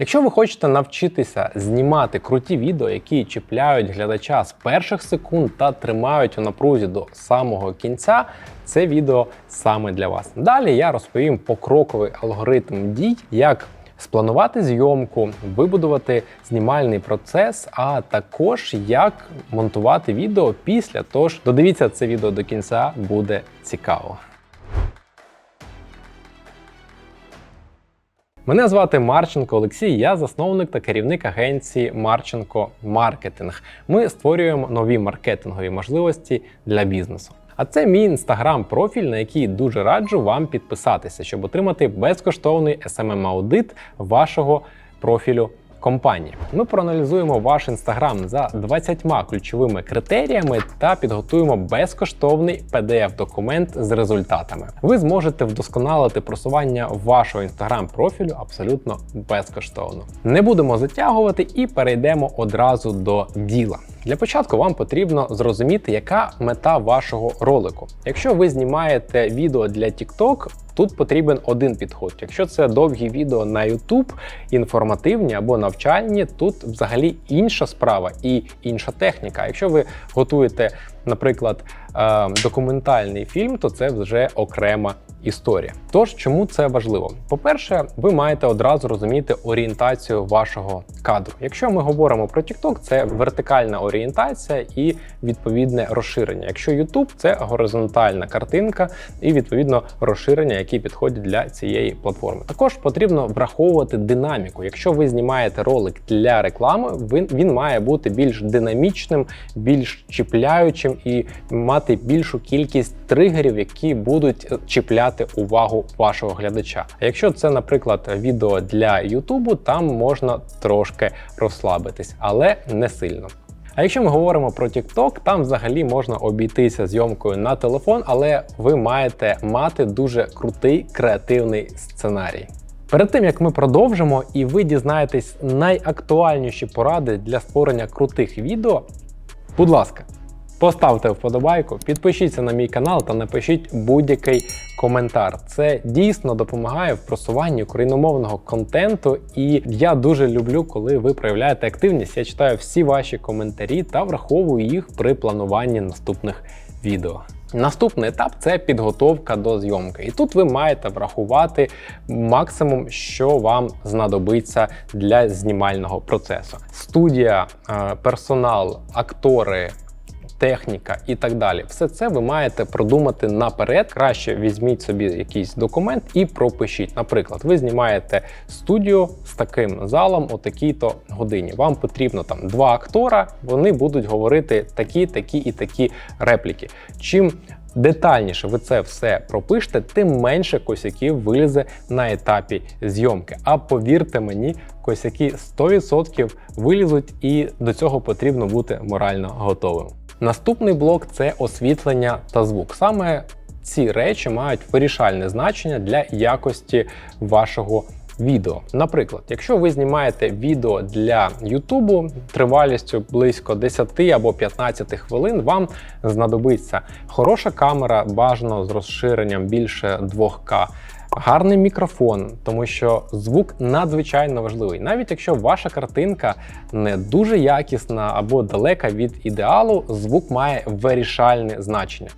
Якщо ви хочете навчитися знімати круті відео, які чіпляють глядача з перших секунд та тримають у напрузі до самого кінця, це відео саме для вас. Далі я розповім покроковий алгоритм дій, як спланувати зйомку, вибудувати знімальний процес, а також як монтувати відео після. Тож додивіться це відео до кінця, буде цікаво. Мене звати Марченко Олексій, я засновник та керівник агенції Марченко Маркетинг. Ми створюємо нові маркетингові можливості для бізнесу. А це мій інстаграм-профіль, на який дуже раджу вам підписатися, щоб отримати безкоштовний smm аудит вашого профілю компанії. Ми проаналізуємо ваш інстаграм за 20 ключовими критеріями та підготуємо безкоштовний PDF-документ з результатами. Ви зможете вдосконалити просування вашого інстаграм-профілю абсолютно безкоштовно. Не будемо затягувати і перейдемо одразу до діла. Для початку вам потрібно зрозуміти, яка мета вашого ролику. Якщо ви знімаєте відео для TikTok, тут потрібен один підход. Якщо це довгі відео на YouTube, інформативні або навчальні, тут взагалі інша справа і інша техніка. Якщо ви готуєте, наприклад, е, документальний фільм, то це вже окрема історія. Тож, чому це важливо? По-перше, ви маєте одразу розуміти орієнтацію вашого кадру. Якщо ми говоримо про TikTok, це вертикальна орієнтація і відповідне розширення. Якщо YouTube – це горизонтальна картинка і відповідно розширення, які підходять для цієї платформи. Також потрібно враховувати динаміку. Якщо ви знімаєте ролик для реклами, він, він має бути більш динамічним, більш чіпляючим і мати більшу кількість тригерів, які будуть чіпляти увагу вашого глядача. А якщо це, наприклад, відео для Ютубу, там можна трошки розслабитись, але не сильно. А якщо ми говоримо про TikTok, там взагалі можна обійтися зйомкою на телефон, але ви маєте мати дуже крутий креативний сценарій. Перед тим як ми продовжимо і ви дізнаєтесь найактуальніші поради для створення крутих відео, будь ласка, поставте вподобайку, підпишіться на мій канал та напишіть будь-який коментар. Це дійсно допомагає в просуванні україномовного контенту, і я дуже люблю, коли ви проявляєте активність. Я читаю всі ваші коментарі та враховую їх при плануванні наступних відео. Наступний етап це підготовка до зйомки. І тут ви маєте врахувати максимум, що вам знадобиться для знімального процесу. Студія, е, персонал, актори. Техніка і так далі, все це ви маєте продумати наперед. Краще візьміть собі якийсь документ і пропишіть. Наприклад, ви знімаєте студію з таким залом о такій-то годині. Вам потрібно там два актора, вони будуть говорити такі, такі і такі репліки. Чим детальніше ви це все пропишете, тим менше косяків вилізе на етапі зйомки. А повірте мені, косяки 100% вилізуть, і до цього потрібно бути морально готовим. Наступний блок це освітлення та звук. Саме ці речі мають вирішальне значення для якості вашого відео. Наприклад, якщо ви знімаєте відео для Ютубу тривалістю близько 10 або 15 хвилин, вам знадобиться хороша камера, бажано з розширенням більше 2К. Гарний мікрофон, тому що звук надзвичайно важливий. Навіть якщо ваша картинка не дуже якісна або далека від ідеалу, звук має вирішальне значення.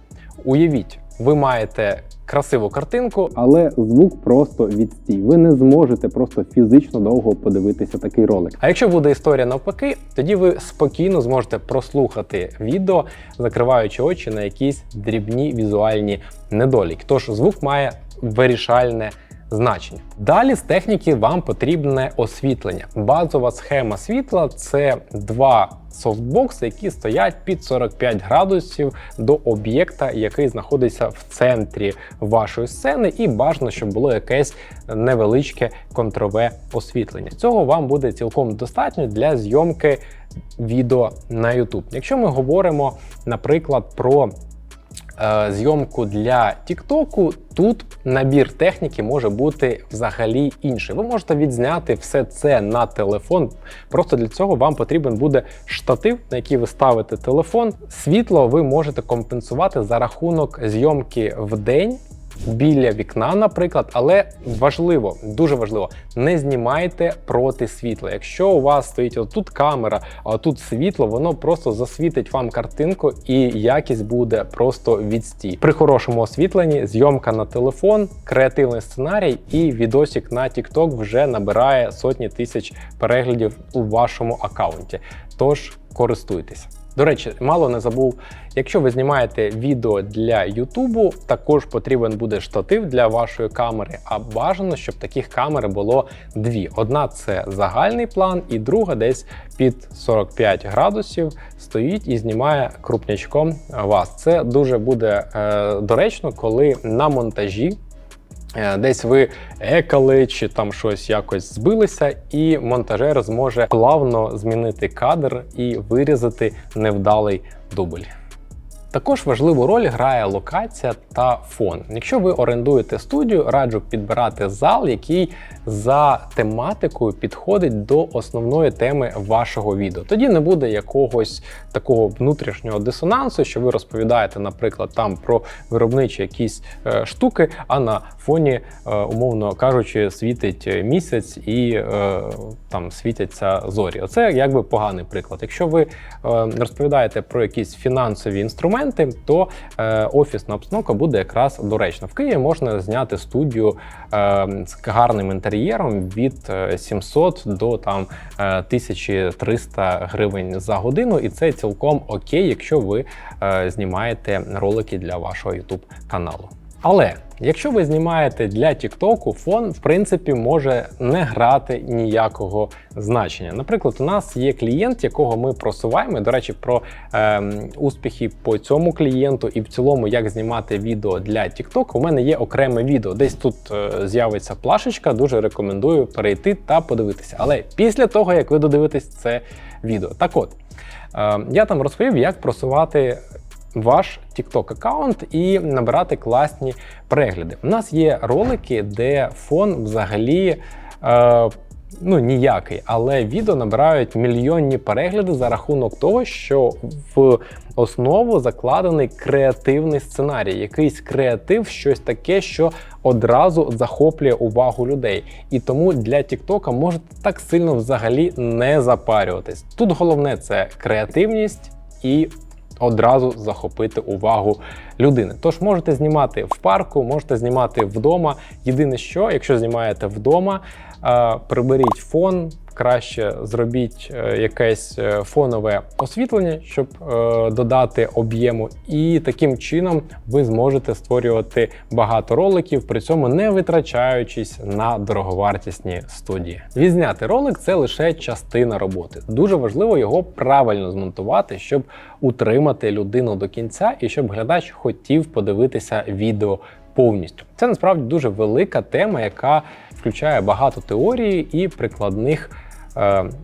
Уявіть, ви маєте красиву картинку, але звук просто відстій. Ви не зможете просто фізично довго подивитися такий ролик. А якщо буде історія навпаки, тоді ви спокійно зможете прослухати відео, закриваючи очі на якісь дрібні візуальні недоліки. Тож звук має вирішальне значення. Далі з техніки вам потрібне освітлення. Базова схема світла це два софтбокси, які стоять під 45 градусів до об'єкта, який знаходиться в центрі вашої сцени, і бажано, щоб було якесь невеличке контрове освітлення. Цього вам буде цілком достатньо для зйомки відео на YouTube. Якщо ми говоримо, наприклад, про зйомку для Тіктоку, тут набір техніки може бути взагалі інший. Ви можете відзняти все це на телефон. Просто для цього вам потрібен буде штатив, на який ви ставите телефон. Світло ви можете компенсувати за рахунок зйомки в день. Біля вікна, наприклад, але важливо, дуже важливо, не знімайте проти світла. Якщо у вас стоїть отут камера, а тут світло, воно просто засвітить вам картинку, і якість буде просто відстій. При хорошому освітленні зйомка на телефон, креативний сценарій і відосик на TikTok вже набирає сотні тисяч переглядів у вашому аккаунті. Тож користуйтесь. До речі, мало не забув, якщо ви знімаєте відео для Ютубу, також потрібен буде штатив для вашої камери. А бажано, щоб таких камер було дві: одна це загальний план, і друга десь під 45 градусів стоїть і знімає крупнячком вас. Це дуже буде е, доречно, коли на монтажі. Е, Десь ви екали чи там щось якось збилися, і монтажер зможе плавно змінити кадр і вирізати невдалий дубль. Також важливу роль грає локація та фон. Якщо ви орендуєте студію, раджу підбирати зал, який за тематикою підходить до основної теми вашого відео. Тоді не буде якогось такого внутрішнього дисонансу, що ви розповідаєте, наприклад, там про виробничі якісь е, штуки, а на фоні, е, умовно кажучи, світить місяць і е, там світяться зорі. Оце якби поганий приклад. Якщо ви е, розповідаєте про якісь фінансові інструменти, то е, офісна обстановка буде якраз доречна. В Києві можна зняти студію е, з гарним інтер'єром від е, 700 до там е, 1300 гривень за годину, і це цілком окей, якщо ви е, знімаєте ролики для вашого YouTube каналу. Але якщо ви знімаєте для Тіктоку, фон в принципі може не грати ніякого значення. Наприклад, у нас є клієнт, якого ми просуваємо. До речі, про е, успіхи по цьому клієнту і в цілому, як знімати відео для TikTok, у мене є окреме відео. Десь тут е, з'явиться плашечка. Дуже рекомендую перейти та подивитися. Але після того, як ви додивитесь це відео, так от е, я там розповів, як просувати ваш TikTok аккаунт і набирати класні перегляди. У нас є ролики, де фон взагалі. Е, Ну, ніякий, але відео набирають мільйонні перегляди за рахунок того, що в основу закладений креативний сценарій, якийсь креатив, щось таке, що одразу захоплює увагу людей. І тому для Тіктока можете так сильно взагалі не запарюватись. Тут головне це креативність і одразу захопити увагу людини. Тож можете знімати в парку, можете знімати вдома. Єдине, що якщо знімаєте вдома, е, приберіть фон. Краще зробіть е, якесь е, фонове освітлення, щоб е, додати об'єму, і таким чином ви зможете створювати багато роликів, при цьому не витрачаючись на дороговартісні студії. Відзняти ролик це лише частина роботи. Дуже важливо його правильно змонтувати, щоб утримати людину до кінця і щоб глядач хотів подивитися відео повністю. Це насправді дуже велика тема, яка включає багато теорії і прикладних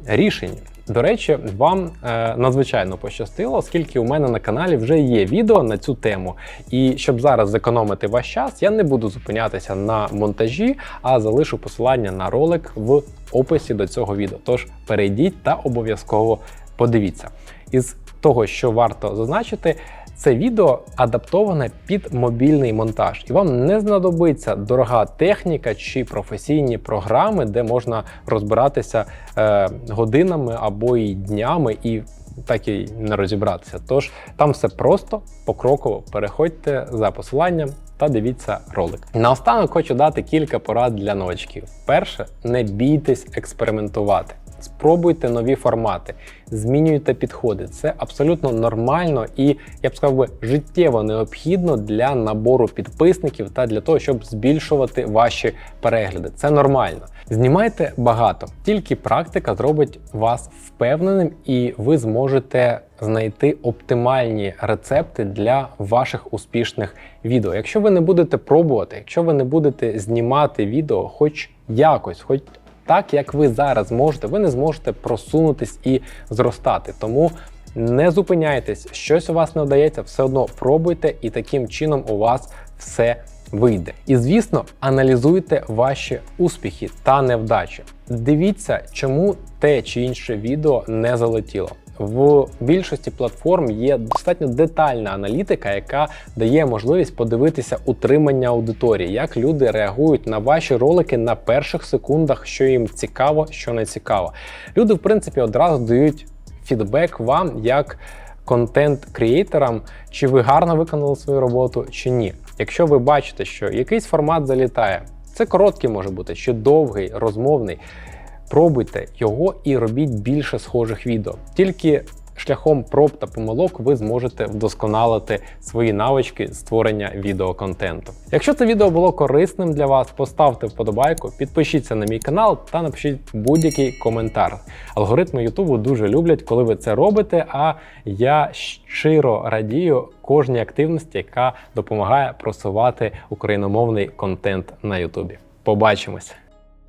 рішень. До речі, вам е, надзвичайно пощастило, оскільки у мене на каналі вже є відео на цю тему. І щоб зараз зекономити ваш час, я не буду зупинятися на монтажі, а залишу посилання на ролик в описі до цього відео. Тож перейдіть та обов'язково подивіться. Із того, що варто зазначити, це відео адаптоване під мобільний монтаж, і вам не знадобиться дорога техніка чи професійні програми, де можна розбиратися е, годинами або і днями, і так і не розібратися. Тож там все просто покроково. Переходьте за посиланням та дивіться ролик. Наостанок хочу дати кілька порад для новачків. Перше, не бійтесь експериментувати. Спробуйте нові формати, змінюйте підходи. Це абсолютно нормально і я б сказав би життєво необхідно для набору підписників та для того, щоб збільшувати ваші перегляди. Це нормально. Знімайте багато, тільки практика зробить вас впевненим, і ви зможете знайти оптимальні рецепти для ваших успішних відео. Якщо ви не будете пробувати, якщо ви не будете знімати відео, хоч якось, хоч так як ви зараз можете, ви не зможете просунутись і зростати. Тому не зупиняйтесь, щось у вас не вдається, все одно пробуйте, і таким чином у вас все вийде. І звісно, аналізуйте ваші успіхи та невдачі. Дивіться, чому те чи інше відео не залетіло. В більшості платформ є достатньо детальна аналітика, яка дає можливість подивитися утримання аудиторії, як люди реагують на ваші ролики на перших секундах, що їм цікаво, що не цікаво. Люди, в принципі, одразу дають фідбек вам як контент-креаторам, чи ви гарно виконали свою роботу, чи ні. Якщо ви бачите, що якийсь формат залітає, це короткий може бути, чи довгий, розмовний. Пробуйте його і робіть більше схожих відео. Тільки шляхом проб та помилок ви зможете вдосконалити свої навички створення відеоконтенту. Якщо це відео було корисним для вас, поставте вподобайку, підпишіться на мій канал та напишіть будь-який коментар. Алгоритми Ютубу дуже люблять, коли ви це робите. А я щиро радію кожній активності, яка допомагає просувати україномовний контент на Ютубі. Побачимось!